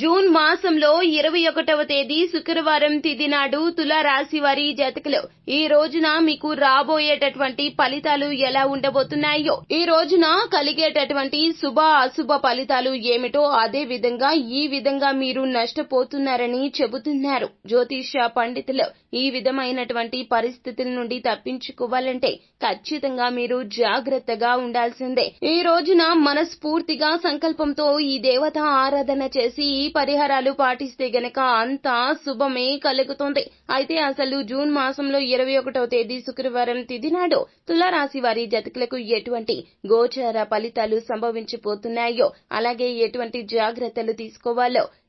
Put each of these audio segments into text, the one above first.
June మాసంలో ఇరవై ఒకటవ తేదీ శుక్రవారం తిది నాడు తులారాశి వారి జాతకులు ఈ రోజున మీకు రాబోయేటటువంటి ఫలితాలు ఎలా ఉండబోతున్నాయో ఈ రోజున కలిగేటటువంటి శుభ అశుభ ఫలితాలు ఏమిటో అదే విధంగా ఈ విధంగా మీరు నష్టపోతున్నారని చెబుతున్నారు. జ్యోతిష పండితులు ఈ విధమైనటువంటి పరిస్థితుల నుండి తప్పించుకోవాలంటే ఖచ్చితంగా మీరు జాగ్రత్తగా ఉండాల్సిందే. ఈ రోజున మనస్ఫూర్తిగా సంకల్పంతో ఈ దేవత ఆరాధన చేసి ఈ పరిహారాలు పాటిస్తే గనక అంతా శుభమే కలుగుతుంది. అయితే అసలు జూన్ మాసంలో ఇరవై ఒకటవ తేదీ శుక్రవారం తిథి నాడు తులారాశి వారి జతకులకు ఎటువంటి గోచార ఫలితాలు సంభవించిపోతున్నాయో అలాగే ఎటువంటి జాగ్రత్తలు తీసుకోవాలో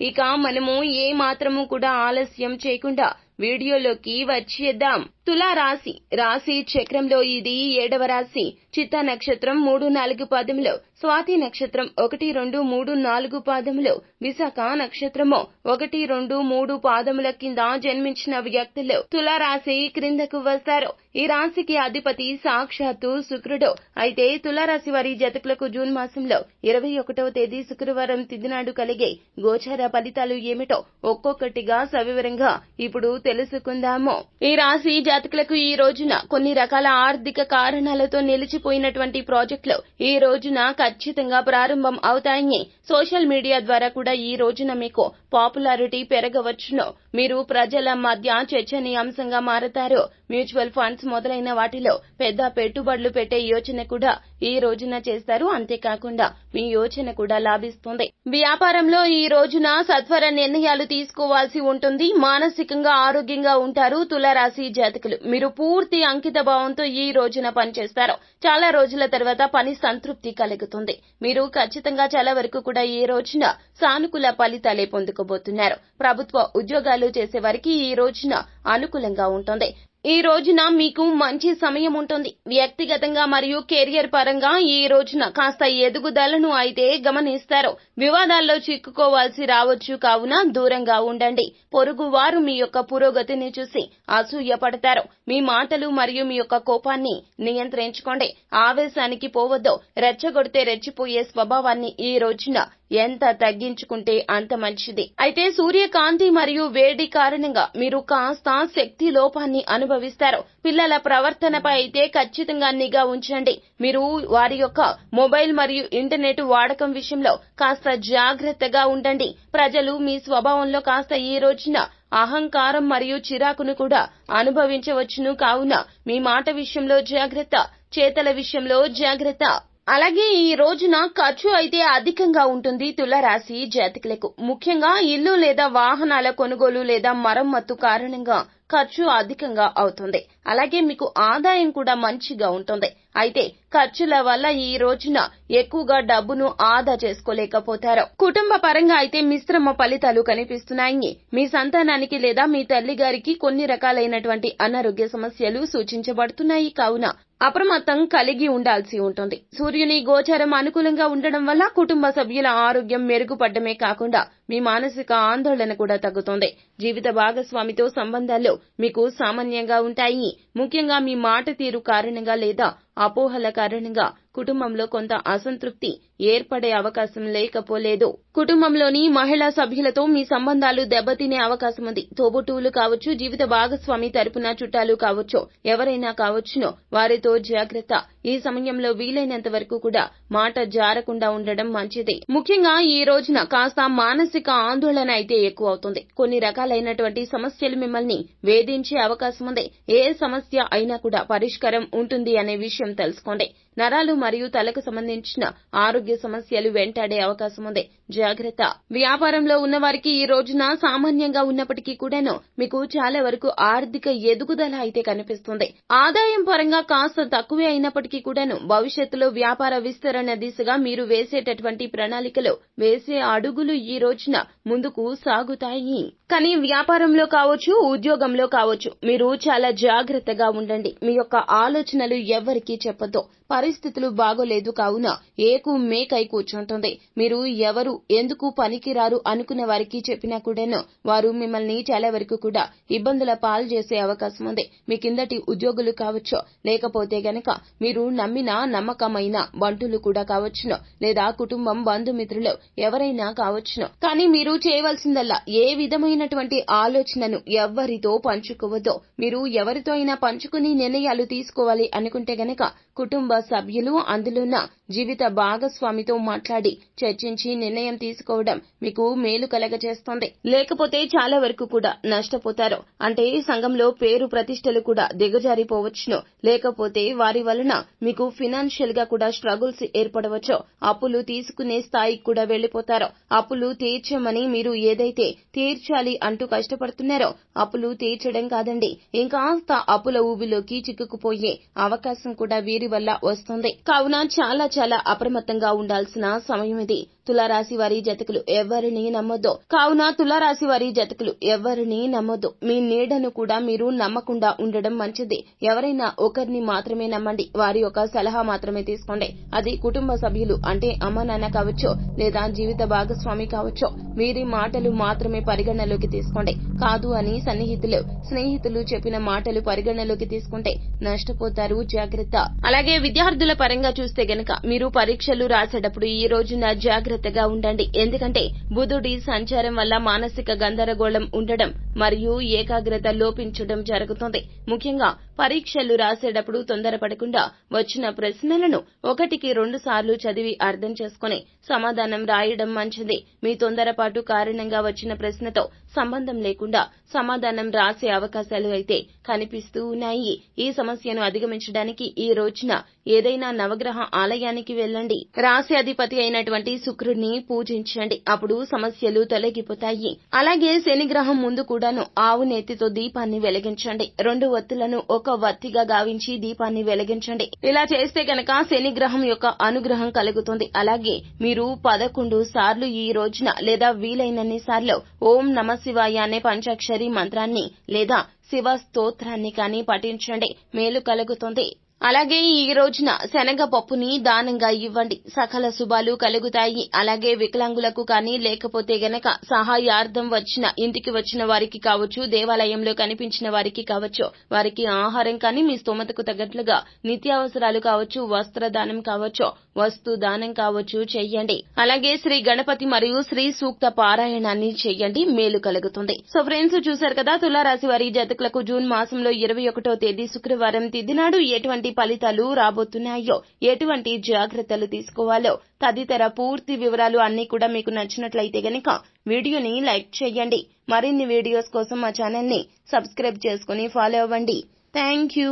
ఇక మనము ఏ మాత్రము కూడా ఆలస్యం చేయకుండా వీడియోలోకి వచ్చేద్దాం. తులా రాశి రాశి చక్రంలో ఇది ఏడవ రాశి. చిత్త నక్షత్రం మూడు నాలుగు పాదములో స్వాతి నక్షత్రం ఒకటి రెండు మూడు నాలుగు పాదములో విశాఖ నక్షత్రము ఒకటి రెండు మూడు పాదముల కింద జన్మించిన వ్యక్తులు తులా రాశి క్రిందకు వస్తారు. ఈ రాశికి అధిపతి సాక్షాత్తు శుక్రుడు. అయితే తులారాశి వారి జతకులకు జూన్ మాసంలో ఇరవై ఒకటవ తేదీ శుక్రవారం తిదినాడు కలిగే గోచార ఫలితాలు ఏమిటో ఒక్కొక్కటిగా సవివరంగా ఇప్పుడు తెలుసుకుందాము. ఈ రాశి జాతకులకు ఈ రోజున కొన్ని రకాల ఆర్థిక కారణాలతో నిలిచి ఆగిపోయినటువంటి ప్రాజెక్టులు ఈ రోజున ఖచ్చితంగా ప్రారంభం అవుతాయని సోషల్ మీడియా ద్వారా కూడా ఈ రోజున మీకు పాపులారిటీ పెరగవచ్చును. మీరు ప్రజల మధ్య చర్చనీయాంశంగా మారతారు. మ్యూచువల్ ఫండ్స్ మొదలైన వాటిలో పెద్ద పెట్టుబడులు పెట్టే యోచన కూడా ఈ రోజున చేస్తారు. అంతేకాకుండా మీ యోచన కూడా లాభిస్తుంది. వ్యాపారంలో ఈ రోజున సత్వర నిర్ణయాలు తీసుకోవాల్సి ఉంటుంది. మానసికంగా ఆరోగ్యంగా ఉంటారు తులరాశి జాతకులు. మీరు పూర్తి అంకిత భావంతో ఈ రోజున పనిచేస్తారు. చాలా రోజుల తర్వాత పని సంతృప్తి కలుగుతుంది. మీరు ఖచ్చితంగా చాలా వరకు కూడా ఈ రోజున సానుకూల ఫలితాలే పొందుకోబోతున్నారు. ప్రభుత్వ ఉద్యోగాలు చేసే వారికి ఈ రోజున అనుకూలంగా ఉంటుంది. ఈ రోజున మీకు మంచి సమయం ఉంటుంది. వ్యక్తిగతంగా మరియు కెరియర్ పరంగా ఈ రోజున కాస్త ఎదుగుదలను అయితే గమనిస్తారు. వివాదాల్లో చిక్కుకోవాల్సి రావచ్చు. కావున దూరంగా ఉండండి. పొరుగు వారు మీ యొక్క పురోగతిని చూసి అసూయపడతారు. మీ మాటలు మరియు మీ యొక్క కోపాన్ని నియంత్రించుకోండి. ఆవేశానికి పోవద్దు. రెచ్చగొడితే రెచ్చిపోయే స్వభావాన్ని ఈ రోజున ఎంత తగ్గించుకుంటే అంత మంచిది. అయితే సూర్యకాంతి మరియు వేడి కారణంగా మీరు కాస్త శక్తి లోపాన్ని అనుభవిస్తారు. పిల్లల ప్రవర్తనపై అయితే ఖచ్చితంగా నిఘా ఉంచండి. మీరు వారి యొక్క మొబైల్ మరియు ఇంటర్నెట్ వాడకం విషయంలో కాస్త జాగ్రత్తగా ఉండండి. ప్రజలు మీ స్వభావంలో కాస్త ఈ రోజున అహంకారం మరియు చిరాకును కూడా అనుభవించవచ్చును. కావున మీ మాట విషయంలో జాగ్రత్త చేతల విషయంలో జాగ్రత్త. అలాగే ఈ రోజున ఖర్చు అయితే అధికంగా ఉంటుంది. తులరాశి జాతకులకు. ముఖ్యంగా ఇల్లు లేదా వాహనాల కొనుగోలు లేదా మరమ్మత్తు కారణంగా ఖర్చు అధికంగా అవుతుంది. అలాగే మీకు ఆదాయం కూడా మంచిగా ఉంటుంది. అయితే ఖర్చుల వల్ల ఈ రోజున ఎక్కువగా డబ్బును ఆదా చేసుకోలేకపోతారు. కుటుంబ పరంగా అయితే మిశ్రమ ఫలితాలు కనిపిస్తున్నాయి. మీ సంతానానికి లేదా మీ తల్లి గారికి కొన్ని రకాలైనటువంటి అనారోగ్య సమస్యలు సూచించబడుతున్నాయి. కావున అప్రమత్తం కలిగి ఉండాల్సి ఉంటుంది. సూర్యుని గోచారం అనుకూలంగా ఉండడం వల్ల కుటుంబ సభ్యుల ఆరోగ్యం మెరుగుపడ్డమే కాకుండా మీ మానసిక ఆందోళన కూడా తగ్గుతుంది. జీవిత భాగస్వామితో సంబంధాలు మీకు సామాన్యంగా ఉంటాయి. ముఖ్యంగా మీ మాట తీరు కారణంగా లేదా అపోహల కారణంగా కుటుంబంలో కొంత అసంతృప్తి ఏర్పడే అవకాశం లేకపోలేదు. కుటుంబంలోని మహిళా సభ్యులతో మీ సంబంధాలు దెబ్బతినే అవకాశం ఉంది. తోబుట్టువులు కావచ్చు జీవిత భాగస్వామి తరపున చుట్టాలు కావచ్చు ఎవరైనా కావచ్చును వారితో జాగ్రత్త. ఈ సమయంలో వీలైనంత వరకు కూడా మాట జారకుండా ఉండడం మంచిది. ముఖ్యంగా ఈ రోజున కాస్త మానసిక ఆందోళన అయితే ఎక్కువ అవుతుంది. కొన్ని రకాలైనటువంటి సమస్యలు మిమ్మల్ని వేధించే అవకాశం ఉంది. ఏ సమస్య అయినా కూడా పరిష్కారం ఉంటుంది అనే విషయం తెలుసుకోండి. నరాలు మరియు తలకు సంబంధించిన ఆరోగ్య సమస్యలు వెంటాడే అవకాశం ఉంది జాగ్రత్త. వ్యాపారంలో ఉన్న వారికి ఈ రోజున సామాన్యంగా ఉన్నప్పటికీ కూడాను మీకు చాలా వరకు ఆర్థిక ఎదుగుదల అయితే కనిపిస్తుంది. ఆదాయం పరంగా కాస్త తక్కువే అయినప్పటికీ కూడాను భవిష్యత్తులో వ్యాపార విస్తరణ దిశగా మీరు వేసేటటువంటి ప్రణాళికలు వేసే అడుగులు ఈ రోజున ముందుకు సాగుతాయి. కానీ వ్యాపారంలో కావచ్చు ఉద్యోగంలో కావచ్చు మీరు చాలా జాగ్రత్తగా ఉండండి. మీ యొక్క ఆలోచనలు ఎవ్వరికీ చెప్పొద్దు. పరిస్థితులు బాగోలేదు కావున ఏకు మేకై కూర్చుంటుంది. మీరు ఎవరు ఎందుకు పనికిరారు అనుకున్న వారికి చెప్పినా కూడాను వారు మిమ్మల్ని చాలా వరకు కూడా ఇబ్బందుల పాలు చేసే అవకాశం ఉంది. మీ కిందటి ఉద్యోగులు కావచ్చు. లేకపోతే గనక మీరు నమ్మిన నమ్మకమైన బంటులు కూడా కావచ్చును. లేదా కుటుంబం బంధుమిత్రులు ఎవరైనా కావచ్చును. కానీ మీరు చేయవలసిందల్లా ఏ విధమైనటువంటి ఆలోచనను ఎవ్వరితో పంచుకోవద్దు. మీరు ఎవరితో అయినా పంచుకుని నిర్ణయాలు తీసుకోవాలి అనుకుంటే గనక కుటుంబ సభ్యులు అందులోన జీవిత భాగస్వామితో మాట్లాడి చర్చించి నిర్ణయం తీసుకోవడం మీకు మేలు కలగజేస్తుంది. లేకపోతే చాలా వరకు కూడా నష్టపోతారు. అంటే సంఘంలో పేరు ప్రతిష్టలు కూడా దిగజారిపోవచ్చును. లేకపోతే వారి వలన మీకు ఫినాన్షియల్గా కూడా స్ట్రగుల్స్ ఏర్పడవచ్చు. అప్పులు తీసుకునే స్థాయికి కూడా వెళ్ళిపోతారు అప్పులు తీర్చమని మీరు ఏదైతే తీర్చాలి అంటూ కష్టపడుతున్నారో అప్పులు తీర్చడం కాదండి. ఇంకాస్త అప్పుల ఊబిలోకి చిక్కుకుపోయే అవకాశం కూడా వీరి వల్ల వస్తుంది. కావున చాలా చాలా అప్రమత్తంగా ఉండాల్సిన సమయం ఇది. తులారాశి వారి జతకులు ఎవరిని నమ్మొద్దు? కావున తులారాశి వారి జతకులు ఎవరిని నమ్మొద్దు? మీ నీడను కూడా మీరు నమ్మకుండా ఉండడం మంచిది. ఎవరైనా ఒకరిని మాత్రమే నమ్మండి. వారి యొక్క సలహా మాత్రమే తీసుకోండి. అది కుటుంబ సభ్యులు అంటే అమ్మ నాన్న కావచ్చు లేదా జీవిత భాగస్వామి కావచ్చు వీరి మాటలు మాత్రమే పరిగణలోకి తీసుకోండి. కాదు అని సన్నిహితులు స్నేహితులు చెప్పిన మాటలు పరిగణలోకి తీసుకుంటే నష్టపోతారు. జాగ్రత్త. అలాగే విద్యార్థుల పరంగా చూస్తే గనక మీరు పరీక్షలు రాసేటప్పుడు ఈ రోజున జాగ్రత్త జాగ్రత్తగా ఉండండి. ఎందుకంటే బుధుడి సంచారం వల్ల మానసిక గందరగోళం ఉండడం మరియు ఏకాగ్రత లోపించడం జరుగుతుంది. ముఖ్యంగా పరీక్షలు రాసేటప్పుడు తొందరపడకుండా వచ్చిన ప్రశ్నలను ఒకటికి రెండు సార్లు చదివి అర్థం చేసుకుని సమాధానం రాయడం మంచిది. మీ తొందరపాటు కారణంగా వచ్చిన ప్రశ్నతో సంబంధం లేకుండా సమాధానం రాసే అవకాశాలు అయితే కనిపిస్తూ ఉన్నాయి. ఈ సమస్యను అధిగమించడానికి ఈ రోజున ఏదైనా నవగ్రహ ఆలయానికి వెళ్ళండి. రాశి అధిపతి అయినటువంటి శుక్రుడిని పూజించండి. అప్పుడు సమస్యలు తొలగిపోతాయి. అలాగే శనిగ్రహం ముందు కూడాను ఆవు నేతితో దీపాన్ని వెలిగించండి. రెండు ఒత్తులను ఒక వత్తిగా గావించి దీపాన్ని వెలిగించండి. ఇలా చేస్తే గనక శని గ్రహం యొక్క అనుగ్రహం కలుగుతుంది. అలాగే మీరు పదకొండు సార్లు ఈ రోజున లేదా వీలైనన్ని సార్లు ఓం నమ శివాయ అనే పంచాక్షరి మంత్రాన్ని లేదా శివ స్తోత్రాన్ని కానీ పఠించండి. మేలు కలుగుతుంది. అలాగే ఈ రోజున శనగ పప్పుని దానంగా ఇవ్వండి. సకల శుభాలు కలుగుతాయి. అలాగే వికలాంగులకు కానీ లేకపోతే గనక సహాయార్థం వచ్చిన ఇంటికి వచ్చిన వారికి కావచ్చు దేవాలయంలో కనిపించిన వారికి కావచ్చు వారికి ఆహారం కానీ మీ స్తోమతకు తగ్గట్లుగా నిత్యావసరాలు కావచ్చు వస్త్రదానం కావచ్చు వస్తు దానం కావచ్చు చెయ్యండి అలాగే శ్రీ గణపతి మరియు శ్రీ సూక్త పారాయణాన్ని చెయ్యండి మేలు కలుగుతుంది. సో ఫ్రెండ్స్ చూశారు కదా తులారాశి వారి జాతకులకు జూన్ మాసంలో ఇరవై ఒకటో తేదీ శుక్రవారం తిదినాడు ఎటువంటి ఫలితాలు రాబోతున్నాయో? ఎటువంటి జాగ్రత్తలు తీసుకోవాలో? తదితర పూర్తి వివరాలు అన్ని కూడా మీకు నచ్చినట్లయితే గనక వీడియోని లైక్ చేయండి. మరిన్ని వీడియోస్ కోసం మా ఛానల్ని సబ్స్క్రైబ్ చేసుకుని ఫాలో అవ్వండి. Thank you.